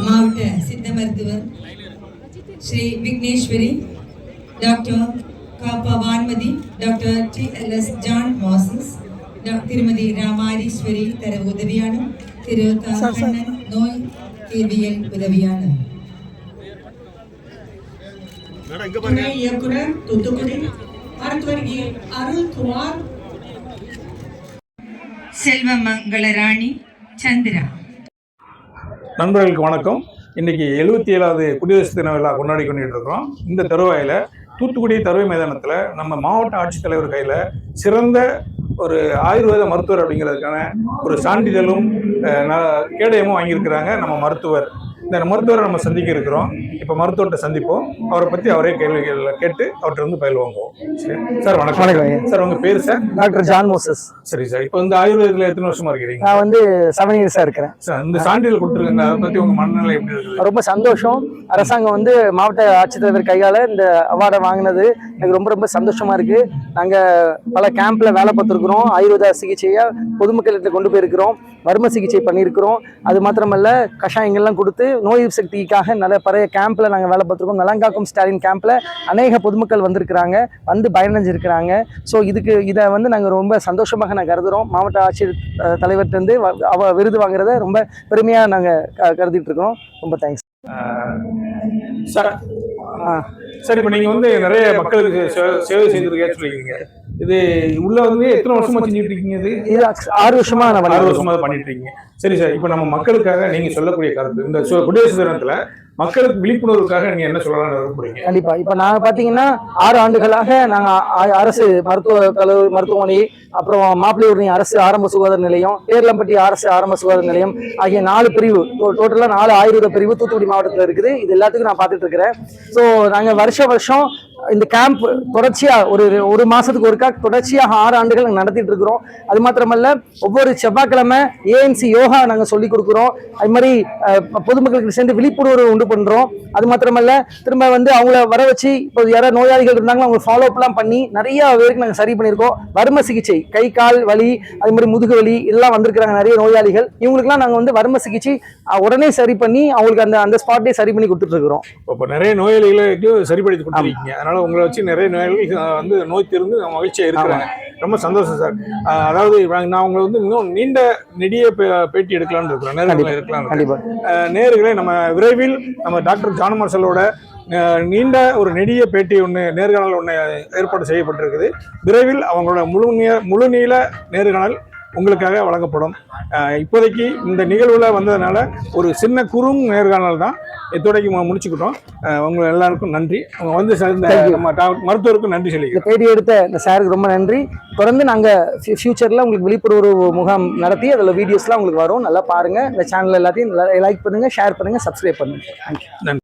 மாவட்ட சித்த மருத்துவர் ஸ்ரீ விக்னேஸ்வரி டாக்டர் காப்பா Vanmathi doctor T L S John Mrs டா- திருமதி ராமாரீஸ்வரி தர உதவியாளர் திரு க. கண்ணன் நோய் தீர்வியல் உதவியாளர் துணை இயக்குனர் தூத்துக்குடி மருத்துவர் ஏ அருள்குமார் செல்வமங்கள ராணி சந்திரா நண்பர்களுக்கு வணக்கம். இன்னைக்கு எழுபத்தி ஏழாவது குடியரசு தின விழா கொண்டாடி கொண்டுட்டு இருக்கிறோம் இந்த தருவாயில் தூத்துக்குடி தருவை மைதானத்தில் நம்ம மாவட்ட ஆட்சித்தலைவர் கையில் சிறந்த ஒரு ஆயுர்வேத மருத்துவர் அப்படிங்கிறதுக்கான ஒரு சான்றிதழும் கேடயமும் வாங்கியிருக்கிறாங்க நம்ம மருத்துவர். இந்த மருத்துவரை நம்ம சந்திக்க இருக்கிறோம். இப்போ மருத்துவர்கிட்ட சந்திப்போம். அவரை பற்றி அவரே கேள்விகள் கேட்டு அவர்கிட்ட இருந்து பயில் வாங்குவோம் சரி. சார் வணக்கம். வணக்கம். சார் உங்கள் பேர் சார்? Doctor John Moses. சரி சார். இப்போ இந்த ஆயுர்வேதத்தில் எத்தனை வருஷமா இருக்கிறீங்க? நான் வந்து செவன் இயர்ஸாக இருக்கிறேன். சார் இந்த சான்றிதழ் கொடுத்துருக்கீங்க. அதை பற்றி உங்கள் மனநிலை எப்படி இருக்குது? ரொம்ப சந்தோஷம். அரசாங்கம் வந்து மாவட்ட ஆட்சித்தலைவர் கையால் இந்த அவார்டை வாங்கினது. எனக்கு ரொம்ப ரொம்ப சந்தோஷமா இருக்கு. நாங்கள் பல கேம்ப்ல வேலை பார்த்துருக்குறோம். ஆயுர்வேத சிகிச்சையை பொதுமக்கள்கிட்ட கொண்டு போயிருக்கிறோம். வர்ம சிகிச்சை பண்ணியிருக்கிறோம். அது மாத்திரமல்ல கஷாயங்கள்லாம் கொடுத்து நோய் சக்திக்காக நல்ல பழைய கேம்பில் நாங்கள் வேலை பார்த்துருக்கோம். நலங்காக்கும் ஸ்டாலின் கேம்பில் அநேக பொதுமக்கள் வந்திருக்கிறாங்க. வந்து பயனடைஞ்சிருக்கிறாங்க. ஸோ இதுக்கு இதை வந்து நாங்கள் ரொம்ப சந்தோஷமாக நாங்கள் கருதுகிறோம் மாவட்ட ஆட்சியர் தலைவர்கிட்டருந்து வ- அவ விருது வாங்குறத ரொம்ப பெருமையாக நாங்கள் கருதிட்டு இருக்கோம். ரொம்ப தேங்க்ஸ் சார் சார் இப்போ நீங்கள் வந்து நிறைய மக்களுக்கு சேவை செய்திருக்கேன்னு சொல்லியிருக்கீங்க. இது உள்ள வந்து எத்தனை வருஷமா செஞ்சுட்டு இருக்கீங்க இது? இது ஆறு வருஷமா நான் ஆறு வருஷமா பண்ணிட்டு இருக்கீங்க. சரி சார். இப்போ நம்ம மக்களுக்காக நீங்க சொல்லக்கூடிய கருத்து. இந்த குடியரசு தினத்துல மக்களுக்கு விழிப்புணர்வுக்காக நீங்க என்ன சொல்லலாம்னு விரும்புறீங்க? கண்டிப்பா. இப்ப நாங்க பாத்தீங்கன்னா ஆறு ஆண்டுகளாக நாங்க அரசு மருத்துவ கல்லூரி மருத்துவமனை அப்புறம் மாப்பிள்ளையூரணி அரசு ஆரம்ப சுகாதார நிலையம் பேர்லம்பட்டி அரசு ஆரம்ப சுகாதார நிலையம் ஆகிய நாலு பிரிவு டோட்டலா நாலு ஆயுர்வேத பிரிவு தூத்துக்குடி மாவட்டத்துல இருக்குது. இது எல்லாத்துக்கும் நான் பார்த்துட்டு இருக்கிறேன். ஸோ நாங்க வருஷ வருஷம் இந்த கேம்ப் தொடர்ச்சியாக ஒரு ஒரு மாதத்துக்கு ஒருக்கா தொடர்ச்சியாக ஆறு ஆண்டுகள் நாங்கள் நடத்திட்டு இருக்கிறோம். அது மாத்திரமல்ல ஒவ்வொரு செவ்வாய்க்கிழமை ஏஎன்சி யோகா நாங்கள் சொல்லி கொடுக்குறோம். அது மாதிரி பொதுமக்களுக்கு சேர்ந்து விழிப்புணர்வு உண்டு பண்ணுறோம் அது மாத்திரமல்ல திரும்ப வந்து அவங்கள வர வச்சு இப்போ யாராவது நோயாளிகள் இருந்தாங்களோ அவங்க ஃபாலோ அப்லாம் பண்ணி நிறைய பேருக்கு நாங்கள் சரி பண்ணியிருக்கோம். வர்ம சிகிச்சை கை கால் வலி அது மாதிரி முதுகு வலி இதெல்லாம் வந்திருக்கிறாங்க நிறைய நோயாளிகள். இவங்களுக்குலாம் நாங்கள் வந்து வர்ம சிகிச்சை உடனே சரி பண்ணி அவங்களுக்கு அந்த அந்த ஸ்பாட்டே சரி பண்ணி கொடுத்துட்டு இருக்கிறோம். இப்போ நிறைய நோயாளிகளுக்கு சரிப்படுத்தி கொடுத்துருக்கீங்க. அதனால உங்களை வச்சு நிறைய நோயாளிகள் அஹ், வந்து நோய் தீர்ந்து மகிழ்ச்சியா இருக்கிறாங்க ரொம்ப சந்தோஷம் சார். அதாவது நான் உங்களை வந்து இன்னும் நீண்ட நெடிய பேட்டி எடுக்கலாம்னு இருக்கிறேன் நேர்காணல் எடுக்கலாம் நேர்களே நம்ம விரைவில் நம்ம டாக்டர் ஜான் மார்சலோட நீண்ட ஒரு நெடிய பேட்டி ஒன்று நேர்காணல் ஒன்று ஏற்பாடு செய்யப்பட்டிருக்குது. விரைவில் அவங்களோட முழு முழு நீள நேர்காணல் உங்களுக்காக வழங்கப்படும். இப்போதைக்கு இந்த நிகழ்வில் வந்ததுனால ஒரு சின்ன குறும் நேர்காணல் தான். இத்தோடைக்கு முடிச்சுக்கிட்டோம். உங்க எல்லாருக்கும் நன்றி. அவங்க வந்து சேர்ந்த. நம்ம மருத்துவருக்கும் நன்றி இந்த சொல்லிக்கிறேன் பேட்டி எடுத்த இந்த சாருக்கு ரொம்ப நன்றி. தொடர்ந்து நாங்கள் ஃபியூச்சரில் உங்களுக்கு விழிப்புணர்வு முகாம் நடத்தி அதில் வீடியோஸ்லாம் உங்களுக்கு வரும். நல்லா பாருங்கள் இந்த சேனல் எல்லாத்தையும் லைக் பண்ணுங்கள் ஷேர் பண்ணுங்கள் சப்ஸ்கிரைப் பண்ணுங்கள் தேங்க்யூ நன்றி.